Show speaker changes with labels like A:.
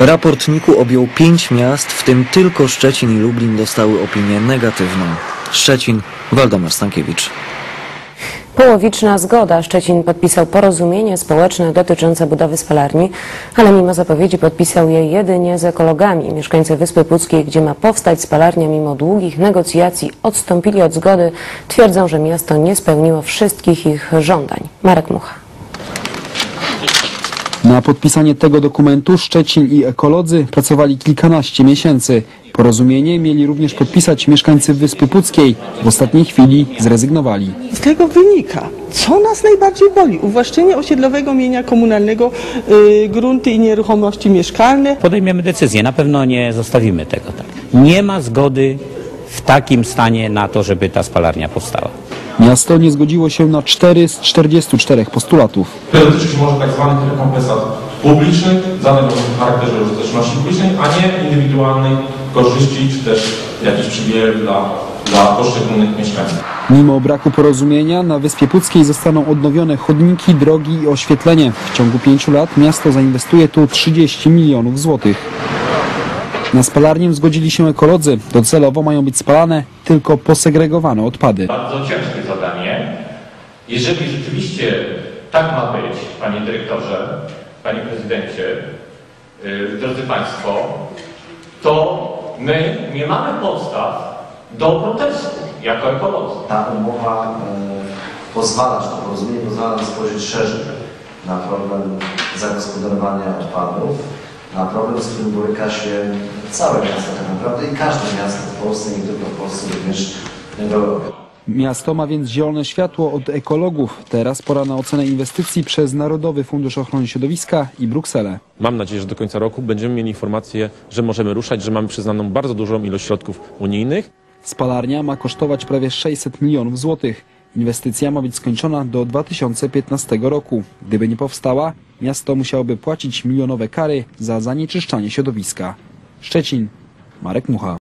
A: Raport NIK-u objął pięć miast, w tym tylko Szczecin i Lublin dostały opinię negatywną. Szczecin, Waldemar Stankiewicz.
B: Połowiczna zgoda. Szczecin podpisał porozumienie społeczne dotyczące budowy spalarni, ale mimo zapowiedzi podpisał je jedynie z ekologami. Mieszkańcy Wyspy Puckiej, gdzie ma powstać spalarnia, mimo długich negocjacji odstąpili od zgody. Twierdzą, że miasto nie spełniło wszystkich ich żądań. Marek Mucha.
C: Na podpisanie tego dokumentu Szczecin i ekolodzy pracowali kilkanaście miesięcy. Porozumienie mieli również podpisać mieszkańcy Wyspy Puckiej. W ostatniej chwili zrezygnowali.
D: Z tego wynika, co nas najbardziej boli. Uwłaszczenie osiedlowego mienia komunalnego, y, grunty i nieruchomości mieszkalne.
E: podejmiemy decyzję. Na pewno nie zostawimy tego tak. Nie ma zgody w takim stanie na to, żeby ta spalarnia powstała.
C: Miasto nie zgodziło się na 4 z 44 postulatów.
F: które dotyczyć może tak zwanych rekompensat publicznych, zadań o charakterze użyteczności publicznej, a nie indywidualnych korzyści, czy też jakichś przywilejów dla, dla poszczególnych mieszkańców.
C: Mimo braku porozumienia na Wyspie Puckiej zostaną odnowione chodniki, drogi i oświetlenie. W ciągu pięciu lat miasto zainwestuje tu 30 milionów złotych. Na spalarnię zgodzili się ekolodzy. Docelowo mają być spalane tylko posegregowane odpady.
G: bardzo ciężkie zadanie. Jeżeli rzeczywiście tak ma być, panie dyrektorze, panie prezydencie, yy, drodzy państwo, to my nie mamy podstaw do protestu jako ekolodzy.
H: Ta umowa e, pozwala, czy to porozumienie pozwala nam spojrzeć szerzej na problem zagospodarowania odpadów, na problem, z którym boryka się całe miasto tak naprawdę i każde miasto w Polsce, nie tylko w Polsce, również w Europie.
C: Miasto ma więc zielone światło od ekologów. Teraz pora na ocenę inwestycji przez Narodowy Fundusz Ochrony Środowiska i Brukselę.
I: Mam nadzieję, że do końca roku będziemy mieli informację, że możemy ruszać, że mamy przyznaną bardzo dużą ilość środków unijnych.
C: Spalarnia ma kosztować prawie 600 milionów złotych. Inwestycja ma być skończona do 2015 roku. Gdyby nie powstała, miasto musiałoby płacić milionowe kary za zanieczyszczanie środowiska. Szczecin, Marek Mucha.